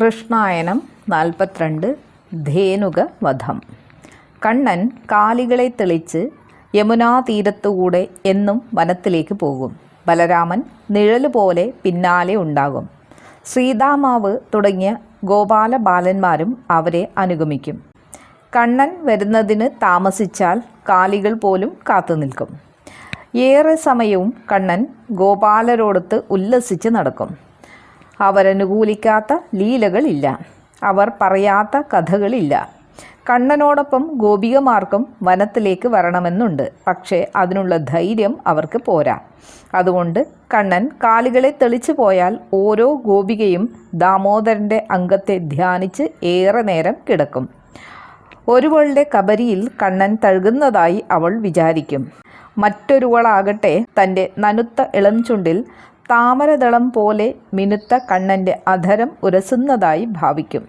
കൃഷ്ണായനം നാൽപ്പത്തിരണ്ട് ധേനുക വധം കണ്ണൻ കാലികളെ തെളിച്ച് യമുനാ തീരത്തുകൂടെ എന്നും വനത്തിലേക്ക് പോകും. ബലരാമൻ നിഴൽ പോലെ പിന്നാലെ ഉണ്ടാകും. സീതാമാവ് തുടങ്ങിയ ഗോപാല ബാലന്മാരും അവരെ അനുഗമിക്കും. കണ്ണൻ വരുന്നതിന് താമസിച്ചാൽ കാലികൾ പോലും കാത്തു നിൽക്കും. ഏറെ സമയവും കണ്ണൻ ഗോപാലരോടൊത്ത് ഉല്ലസിച്ച് നടക്കും. അവരനുകൂലിക്കാത്ത ലീലകളില്ല. അവർ പറയാത്ത കഥകളില്ല. കണ്ണനോടൊപ്പം ഗോപികമാർക്കും വനത്തിലേക്ക് വരണമെന്നുണ്ട്. പക്ഷേ അതിനുള്ള ധൈര്യം അവർക്ക് പോരാ. അതുകൊണ്ട് കണ്ണൻ കാലുകളെ തെളിച്ചു പോയാൽ ഓരോ ഗോപികയും ദാമോദരന്റെ അംഗത്തെ ധ്യാനിച്ച് ഏറെ നേരം കിടക്കും. ഒരുവളുടെ കബരിയിൽ കണ്ണൻ തഴുകുന്നതായി അവൾ വിചാരിക്കും. മറ്റൊരുവളാകട്ടെ തന്റെ നനുത്ത ഇളം ചുണ്ടിൽ താമരദളം പോലെ മിനുത്ത കണ്ണന്റെ അധരം ഉരസുന്നതായി ഭാവിക്കും.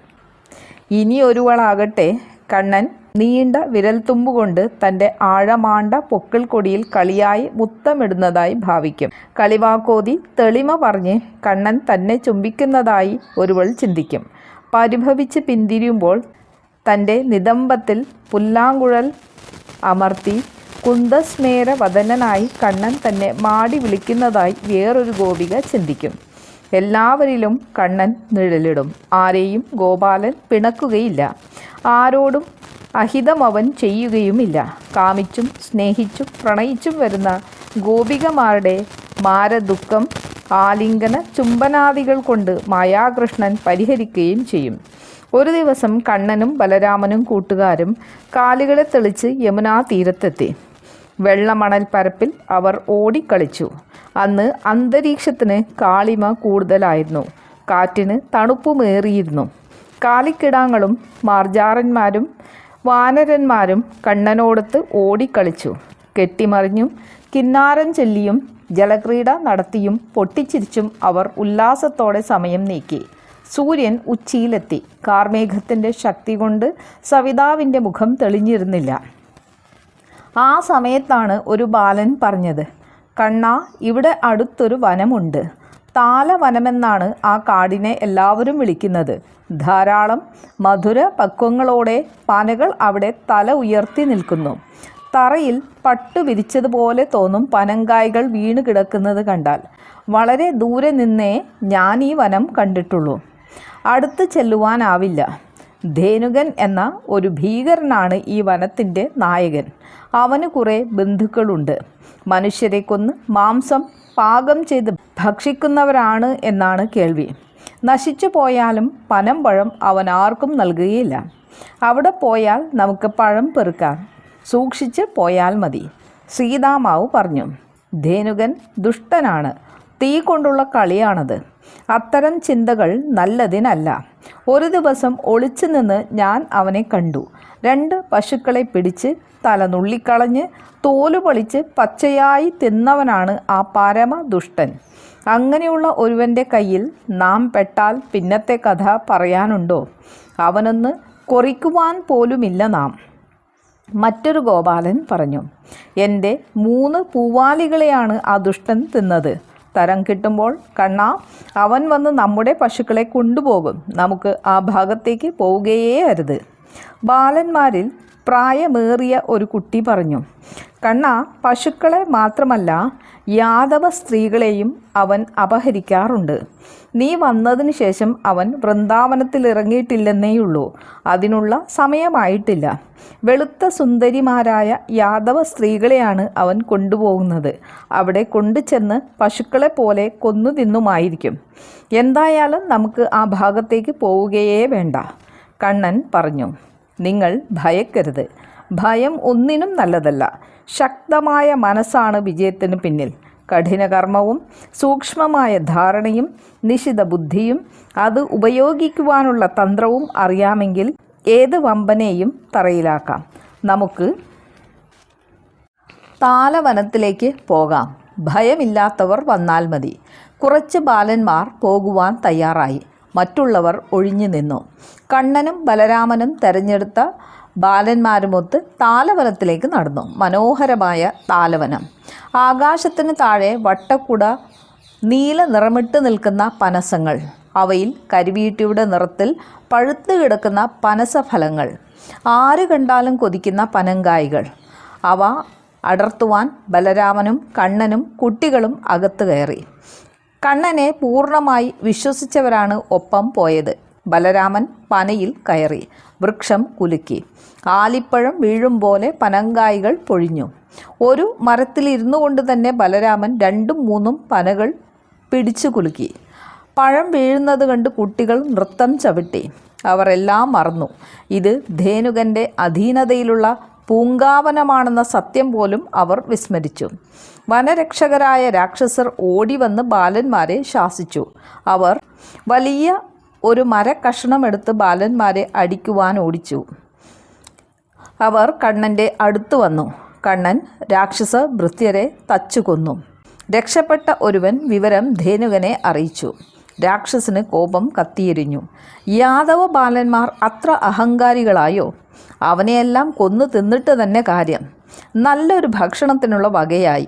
ഇനി ഒരുവളാകട്ടെ കണ്ണൻ നീണ്ട വിരൽത്തുമ്പുകൊണ്ട് തന്റെ ആഴമാണ്ട പൊക്കിൾ കൊടിയിൽ കളിയായി മുത്തമിടുന്നതായി ഭാവിക്കും. കളിവാക്കോതി തെളിമ പറഞ്ഞ് കണ്ണൻ തന്നെ ചുംബിക്കുന്നതായി ഒരുവൾ ചിന്തിക്കും. പരിഭവിച്ച് പിന്തിരിയുമ്പോൾ തന്റെ നിതംബത്തിൽ പുല്ലാങ്കുഴൽ അമർത്തി കുന്തസ്മേര വദനനായി കണ്ണൻ തന്നെ മാടി വിളിക്കുന്നതായി വേറൊരു ഗോപിക ചിന്തിക്കും. എല്ലാവരിലും കണ്ണൻ നിഴലിടും. ആരെയും ഗോപാലൻ പിണക്കുകയില്ല. ആരോടും അഹിതം അവൻ ചെയ്യുകയുമില്ല. കാമിച്ചും സ്നേഹിച്ചും പ്രണയിച്ചും വരുന്ന ഗോപികമാരുടെ മാരദുഃഖം ആലിംഗന ചുംബനാദികൾ കൊണ്ട് മായാകൃഷ്ണൻ പരിഹരിക്കുകയും ചെയ്യും. ഒരു ദിവസം കണ്ണനും ബലരാമനും കൂട്ടുകാരും കാലുകളെ തെളിച്ച് യമുനാ തീരത്തെത്തി വെള്ളമണൽ പരപ്പിൽ അവർ ഓടിക്കളിച്ചു. അന്ന് അന്തരീക്ഷത്തിന് കാളിമ കൂടുതലായിരുന്നു. കാറ്റിന് തണുപ്പുമേറിയിരുന്നു. കാലിക്കിടാങ്ങളും മാർജാറന്മാരും വാനരന്മാരും കണ്ണനോടത്ത് ഓടിക്കളിച്ചു. കെട്ടിമറിഞ്ഞും കിന്നാരൻ ചൊല്ലിയും ജലക്രീഡ നടത്തിയും പൊട്ടിച്ചിരിച്ചും അവർ ഉല്ലാസത്തോടെ സമയം നീക്കി. സൂര്യൻ ഉച്ചിയിലെത്തി. കാർമേഘത്തിന്റെ ശക്തി കൊണ്ട് സവിതാവിന്റെ മുഖം തെളിഞ്ഞിരുന്നില്ല. ആ സമയത്താണ് ഒരു ബാലൻ പറഞ്ഞത് കണ്ണ ഇവിടെ അടുത്തൊരു വനമുണ്ട്. താലവനമെന്നാണ് ആ കാടിനെ എല്ലാവരും വിളിക്കുന്നത്. ധാരാളം മധുര പക്വങ്ങളോടെ പനകൾ അവിടെ തല ഉയർത്തി നിൽക്കുന്നു. തറയിൽ പട്ടു വിരിച്ചതുപോലെ തോന്നും പനങ്കായ്കൾ വീണ് കിടക്കുന്നത് കണ്ടാൽ. വളരെ ദൂരെ നിന്നേ ഞാൻ ഈ വനം കണ്ടിട്ടുള്ളൂ. അടുത്ത് ചെല്ലുവാനാവില്ല. ധേനുകൻ എന്ന ഒരു ഭീകരനാണ് ഈ വനത്തിന്റെ നായകൻ. അവന് കുറേ ബന്ധുക്കളുണ്ട്. മനുഷ്യരെ കൊന്ന് മാംസം പാകം ചെയ്ത് ഭക്ഷിക്കുന്നവരാണ് എന്നാണ് കേൾവി. നശിച്ചു പോയാലും പനം പഴം അവൻ ആർക്കും നൽകുകയില്ല. അവിടെ പോയാൽ നമുക്ക് പഴം പെറുക്കാം. സൂക്ഷിച്ച് പോയാൽ മതി. സീതാമാവ് പറഞ്ഞു ധേനുകൻ ദുഷ്ടനാണ്. തീ കൊണ്ടുള്ള കളിയാണത്. അത്തരം ചിന്തകൾ നല്ലതിനല്ല. ഒരു ദിവസം ഒളിച്ചു നിന്ന് ഞാൻ അവനെ കണ്ടു. രണ്ട് പശുക്കളെ പിടിച്ച് തല നുള്ളിക്കളഞ്ഞ് തോൽ പൊളിച്ച് പച്ചയായി തിന്നവനാണ് ആ പരമ ദുഷ്ടൻ അങ്ങനെയുള്ള ഒരുവന്റെ കയ്യിൽ നാം പെട്ടാൽ പിന്നത്തെ കഥ പറയാനുണ്ടോ? അവനൊന്ന് കൊറിക്കുവാൻ പോലുമില്ല നാം. മറ്റൊരു ഗോപാലൻ പറഞ്ഞു എന്റെ മൂന്ന് പൂവാലികളെയാണ് ആ ദുഷ്ടൻ തിന്നത്. തരം കിട്ടുമ്പോൾ കണ്ണ അവൻ വന്ന് നമ്മുടെ പശുക്കളെ കൊണ്ടുപോകും. നമുക്ക് ആ ഭാഗത്തേക്ക് പോവുകയേ അരുത്. ബാലന്മാരിൽ പ്രായമേറിയ ഒരു കുട്ടി പറഞ്ഞു കണ്ണ പശുക്കളെ മാത്രമല്ല യാദവ സ്ത്രീകളെയും അവൻ അപഹരിക്കാറുണ്ട്. നീ വന്നതിന് ശേഷം അവൻ വൃന്ദാവനത്തിൽ ഇറങ്ങിയിട്ടില്ലെന്നേയുള്ളൂ. അതിനുള്ള സമയമായിട്ടില്ല. വെളുത്ത സുന്ദരിമാരായ യാദവ സ്ത്രീകളെയാണ് അവൻ കൊണ്ടുപോകുന്നത്. അവിടെ കൊണ്ടുചെന്ന് പശുക്കളെ പോലെ കൊന്നു തിന്നുമായിരിക്കും എന്തായാലും നമുക്ക് ആ ഭാഗത്തേക്ക് പോവുകയേ വേണ്ട. കണ്ണൻ പറഞ്ഞു നിങ്ങൾ ഭയക്കരുത്. ഭയം ഒന്നിനും നല്ലതല്ല. ശക്തമായ മനസ്സാണ് വിജയത്തിന് പിന്നിൽ. കഠിനകർമ്മവും സൂക്ഷ്മമായ ധാരണയും നിശിത ബുദ്ധിയും അത് ഉപയോഗിക്കുവാനുള്ള തന്ത്രവും അറിയാമെങ്കിൽ ഏത് വമ്പനെയും തറയിലാക്കാം. നമുക്ക് താലവനത്തിലേക്ക് പോകാം. ഭയമില്ലാത്തവർ വന്നാൽ മതി. കുറച്ച് ബാലന്മാർ പോകുവാൻ തയ്യാറായി. മറ്റുള്ളവർ ഒഴിഞ്ഞു നിന്നു. കണ്ണനും ബലരാമനും തെരഞ്ഞെടുത്ത ബാലന്മാരുമൊത്ത് താലവനത്തിലേക്ക് നടന്നു. മനോഹരമായ താലവനം. ആകാശത്തിന് താഴെ വട്ടക്കുട നീല നിറമിട്ട് നിൽക്കുന്ന പനസങ്ങൾ. അവയിൽ കരിവീട്ടിയുടെ നിറത്തിൽ പഴുത്തു കിടക്കുന്ന പനസഫലങ്ങൾ. ആര് കണ്ടാലും കൊതിക്കുന്ന പനങ്കായ്കൾ. അവ അടർത്തുവാൻ ബലരാമനും കണ്ണനും കുട്ടികളും അകത്തു കയറി. കണ്ണനെ പൂർണമായി വിശ്വസിച്ചവരാണ് ഒപ്പം പോയത്. ബലരാമൻ പനയിൽ കയറി വൃക്ഷം കുലുക്കി. ആലിപ്പഴം വീഴും പോലെ പനങ്കായ്കൾ പൊഴിഞ്ഞു. ഒരു മരത്തിലിരുന്നു കൊണ്ട് തന്നെ ബലരാമൻ രണ്ടും മൂന്നും പനകൾ പിടിച്ചു കുലുക്കി. പഴം വീഴുന്നത് കണ്ട് കുട്ടികൾ നൃത്തം ചവിട്ടി. അവർ എല്ലാം മറന്നു. ഇത് ധേനുകന്റെ അധീനതയിലുള്ള പൂങ്കാവനമാണെന്ന സത്യം പോലും അവർ വിസ്മരിച്ചു. വനരക്ഷകരായ രാക്ഷസർ ഓടി വന്ന് ബാലന്മാരെ ശാസിച്ചു. അവർ വലിയ ഒരു മരക്കഷണമെടുത്ത് ബാലന്മാരെ അടിക്കുവാൻ ഓടിച്ചു. അവർ കണ്ണന്റെ അടുത്തു വന്നു. കണ്ണൻ രാക്ഷസ ഭൃത്യരെ തച്ചുകൊന്നു. രക്ഷപ്പെട്ട ഒരുവൻ വിവരം ധേനുകനെ അറിയിച്ചു. രാക്ഷസന് കോപം കത്തിയെരിഞ്ഞു. യാദവ ബാലന്മാർ അത്ര അഹങ്കാരികളായോ? അവനെയെല്ലാം കൊന്നു തിന്നിട്ട് തന്നെ കാര്യം. നല്ലൊരു ഭക്ഷണത്തിനുള്ള വകയായി.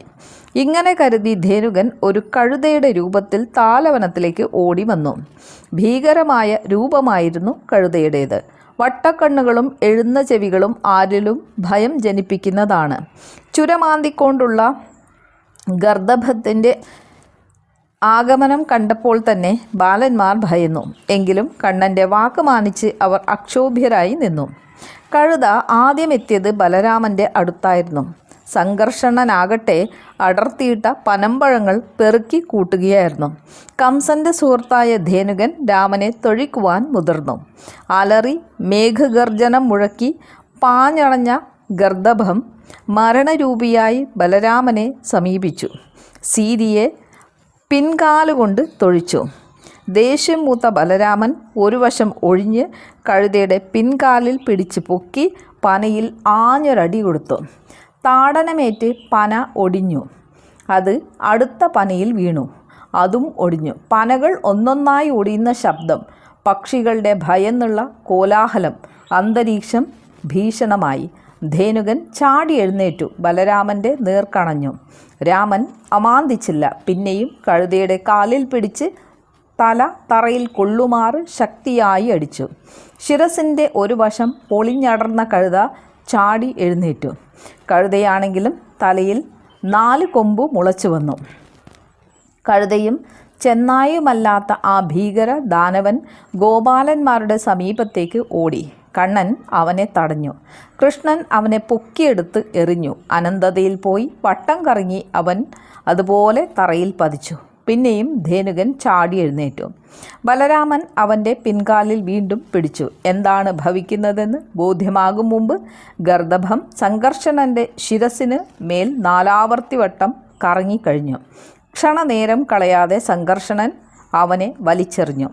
ഇങ്ങനെ കരുതി ധേനുകൻ ഒരു കഴുതയുടെ രൂപത്തിൽ താലവനത്തിലേക്ക് ഓടി വന്നു. ഭീകരമായ രൂപമായിരുന്നു കഴുതയുടേത്. വട്ടക്കണ്ണുകളും എഴുന്ന ചെവികളും ആരിലും ഭയം ജനിപ്പിക്കുന്നതാണ്. ചുരമാന്തിക്കൊണ്ടുള്ള ഗർദഭത്തിന്റെ ആഗമനം കണ്ടപ്പോൾ തന്നെ ബാലന്മാർ ഭയന്നു. എങ്കിലും കണ്ണന്റെ വാക്ക് മാനിച്ച് അവർ അക്ഷോഭ്യരായി നിന്നു. കഴുത ആദ്യം എത്തിയത് ബലരാമന്റെ അടുത്തായിരുന്നു. സംഘർഷണനാകട്ടെ അടർത്തിയിട്ട പനമ്പഴങ്ങൾ പെറുക്കി കൂട്ടുകയായിരുന്നു. കംസന്റെ സുഹൃത്തായ ധേനുകൻ രാമനെ തൊഴിക്കുവാൻ മുതിർന്നു. അലറി മേഘഗർജനം മുഴക്കി പാഞ്ഞണഞ്ഞ ഗർദഭം മരണരൂപിയായി ബലരാമനെ സമീപിച്ചു. സീരിയെ പിൻകാലുകൊണ്ട് തൊഴിച്ചു. ദേഷ്യം മൂത്ത ബലരാമൻ ഒരു വശം ഒഴിഞ്ഞ് കഴുതയുടെ പിൻകാലിൽ പിടിച്ച് പൊക്കി പനയിൽ ആഞ്ഞൊരടി കൊടുത്തു. താടനമേറ്റ് പന ഒടിഞ്ഞു. അത് അടുത്ത പനയിൽ വീണു. അതും ഒടിഞ്ഞു. പനകൾ ഒന്നൊന്നായി ഒടിയുന്ന ശബ്ദം പക്ഷികളുടെ ഭയന്നുള്ള കോലാഹലം അന്തരീക്ഷം ഭീഷണമായി. ധേനുകൻ ചാടി എഴുന്നേറ്റു. ബലരാമന്റെ നേർക്കണഞ്ഞു. രാമൻ അമാന്തിച്ചില്ല. പിന്നെയും കഴുതയുടെ കാലിൽ പിടിച്ച് തല തറയിൽ കൊള്ളുമാറ് ശക്തിയായി അടിച്ചു. ശിരസിന്റെ ഒരു വശം പൊളിഞ്ഞടർന്ന കഴുത ചാടി എഴുന്നേറ്റു. കഴുതയാണെങ്കിലും തലയിൽ നാല് കൊമ്പ് മുളച്ചു വന്നു. കഴുതയും ചെന്നായുമല്ലാത്ത ആ ഭീകര ദാനവൻ ഗോപാലന്മാരുടെ സമീപത്തേക്ക് ഓടി. കണ്ണൻ അവനെ തടഞ്ഞു. കൃഷ്ണൻ അവനെ പൊക്കിയെടുത്ത് എറിഞ്ഞു. അനന്തതയിൽ പോയി വട്ടം കറങ്ങി അവൻ അതുപോലെ തറയിൽ പതിച്ചു. പിന്നെയും ധേനുകൻ ചാടി എഴുന്നേറ്റു. ബലരാമൻ അവന്റെ പിൻകാലിൽ വീണ്ടും പിടിച്ചു. എന്താണ് ഭവിക്കുന്നതെന്ന് ബോധ്യമാകും മുമ്പ് ഗർദഭം സംഘർഷണന്റെ ശിരസിന് മേൽ നാലാവർത്തി വട്ടം കറങ്ങിക്കഴിഞ്ഞു. ക്ഷണനേരം കളയാതെ സംഘർഷണൻ അവനെ വലിച്ചെറിഞ്ഞു.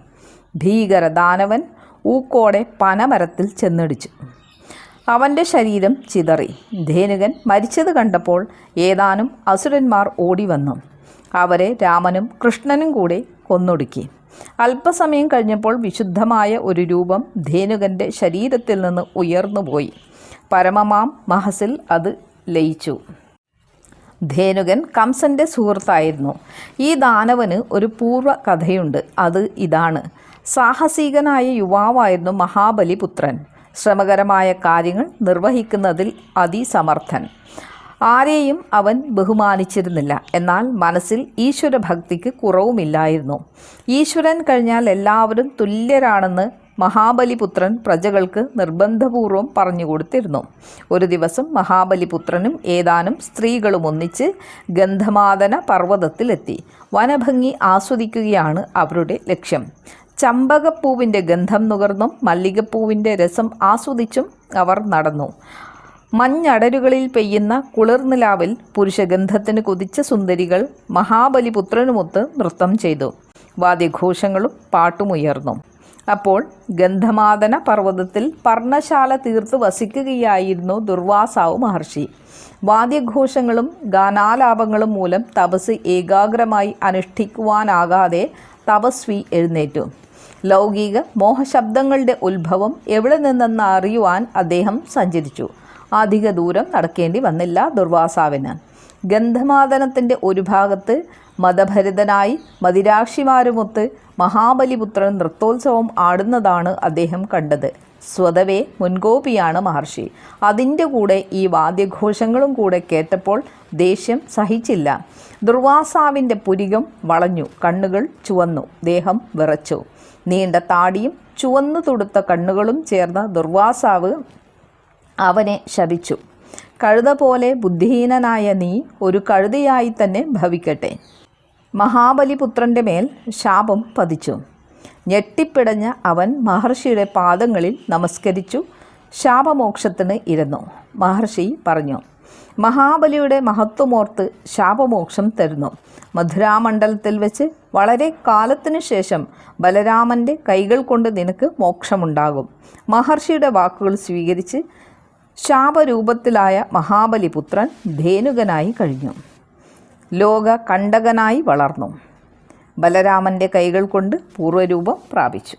ഭീകര ദാനവൻ ഊക്കോടെ പനമരത്തിൽ ചെന്നിടിച്ചു. അവന്റെ ശരീരം ചിതറി. ധേനുകൻ മരിച്ചത് കണ്ടപ്പോൾ ഏതാനും അസുരന്മാർ ഓടി വന്നു അവരെ രാമനും കൃഷ്ണനും കൂടി കൊന്നൊടുക്കി. അല്പസമയം കഴിഞ്ഞപ്പോൾ വിശുദ്ധമായ ഒരു രൂപം ധേനുകന്റെ ശരീരത്തിൽ നിന്ന് ഉയർന്നുപോയി. പരമമാം മഹസിൽ അത് ലയിച്ചു. ധേനുകൻ കംസന്റെ സുഹൃത്തായിരുന്നു. ഈ ദാനവന് ഒരു പൂർവ കഥയുണ്ട്. അത് ഇതാണ്. സാഹസികനായ യുവാവായിരുന്നു മഹാബലിപുത്രൻ. ശ്രമകരമായ കാര്യങ്ങൾ നിർവഹിക്കുന്നതിൽ അതിസമർത്ഥൻ. ആരെയും അവൻ ബഹുമാനിച്ചിരുന്നില്ല. എന്നാൽ മനസ്സിൽ ഈശ്വര ഭക്തിക്ക് കുറവുമില്ലായിരുന്നു. ഈശ്വരൻ കഴിഞ്ഞാൽ എല്ലാവരും തുല്യരാണെന്ന് മഹാബലിപുത്രൻ പ്രജകൾക്ക് നിർബന്ധപൂർവം പറഞ്ഞു കൊടുത്തിരുന്നു. ഒരു ദിവസം മഹാബലിപുത്രനും ഏതാനും സ്ത്രീകളും ഒന്നിച്ച് ഗന്ധമാതന പർവതത്തിലെത്തി. വനഭംഗി ആസ്വദിക്കുകയാണ് അവരുടെ ലക്ഷ്യം. ചമ്പകപ്പൂവിന്റെ ഗന്ധം നുകർന്നും മല്ലികപ്പൂവിന്റെ രസം ആസ്വദിച്ചും അവർ നടന്നു. മഞ്ഞടരുകളിൽ പെയ്യുന്ന കുളിർനിലാവിൽ പുരുഷഗന്ധത്തിന് കുതിച്ച സുന്ദരികൾ മഹാബലിപുത്രനുമൊത്ത് നൃത്തം ചെയ്തു. വാദ്യഘോഷങ്ങളും പാട്ടുമുയർന്നു. അപ്പോൾ ഗന്ധമാദന പർവതത്തിൽ പർണശാല തീർത്ത് വസിക്കുകയായിരുന്നു ദുർവാസാവ് മഹർഷി. വാദ്യഘോഷങ്ങളും ഗാനാലാപങ്ങളും മൂലം തപസ് ഏകാഗ്രമായി അനുഷ്ഠിക്കുവാനാകാതെ തപസ്വി എഴുന്നേറ്റു. ലൗകിക മോഹശബ്ദങ്ങളുടെ ഉത്ഭവം എവിടെ നിന്നെന്ന് അറിയുവാൻ അദ്ദേഹം സഞ്ചരിച്ചു. അധിക ദൂരം നടക്കേണ്ടി വന്നില്ല ദുർവാസാവിന്. ഗന്ധമാതനത്തിന്റെ ഒരു ഭാഗത്ത് മതഭരിതനായി മദിരാക്ഷിമാരുമൊത്ത് മഹാബലിപുത്രൻ നൃത്തോത്സവം ആടുന്നതാണ് അദ്ദേഹം കണ്ടത്. സ്വതവേ മുൻകോപിയാണ് മഹർഷി. അതിന്റെ കൂടെ ഈ വാദ്യഘോഷങ്ങളും കൂടെ കേട്ടപ്പോൾ ദേഷ്യം സഹിച്ചില്ല. ദുർവാസാവിന്റെ പുരികം വളഞ്ഞു കണ്ണുകൾ ചുവന്നു ദേഹം വിറച്ചു. നീണ്ട താടിയും ചുവന്നു തുടുത്ത കണ്ണുകളും ചേർന്ന ദുർവാസാവ് അവനെ ശപിച്ചു. കഴുത പോലെ ബുദ്ധിഹീനനായ നീ ഒരു കഴുതയായി തന്നെ ഭവിക്കട്ടെ. മഹാബലിപുത്രന്റെ മേൽ ശാപം പതിച്ചു. ഞെട്ടിപ്പിടഞ്ഞ അവൻ മഹർഷിയുടെ പാദങ്ങളിൽ നമസ്കരിച്ചു ശാപമോക്ഷത്തിന് ഇരുന്നു. മഹർഷി പറഞ്ഞു മഹാബലിയുടെ മഹത്വമോർത്ത് ശാപമോക്ഷം തരുന്നു. മധുരാമണ്ഡലത്തിൽ വെച്ച് വളരെ കാലത്തിനു ശേഷം ബലരാമന്റെ കൈകൾ കൊണ്ട് നിനക്ക് മോക്ഷമുണ്ടാകും. മഹർഷിയുടെ വാക്കുകൾ സ്വീകരിച്ച് ശാപരൂപത്തിലായ മഹാബലിപുത്രൻ ധേനുകനായി കഴിഞ്ഞു. ലോക കണ്ടകനായി വളർന്നു. ബലരാമന്റെ കൈകൾ കൊണ്ട് പൂർവരൂപം പ്രാപിച്ചു.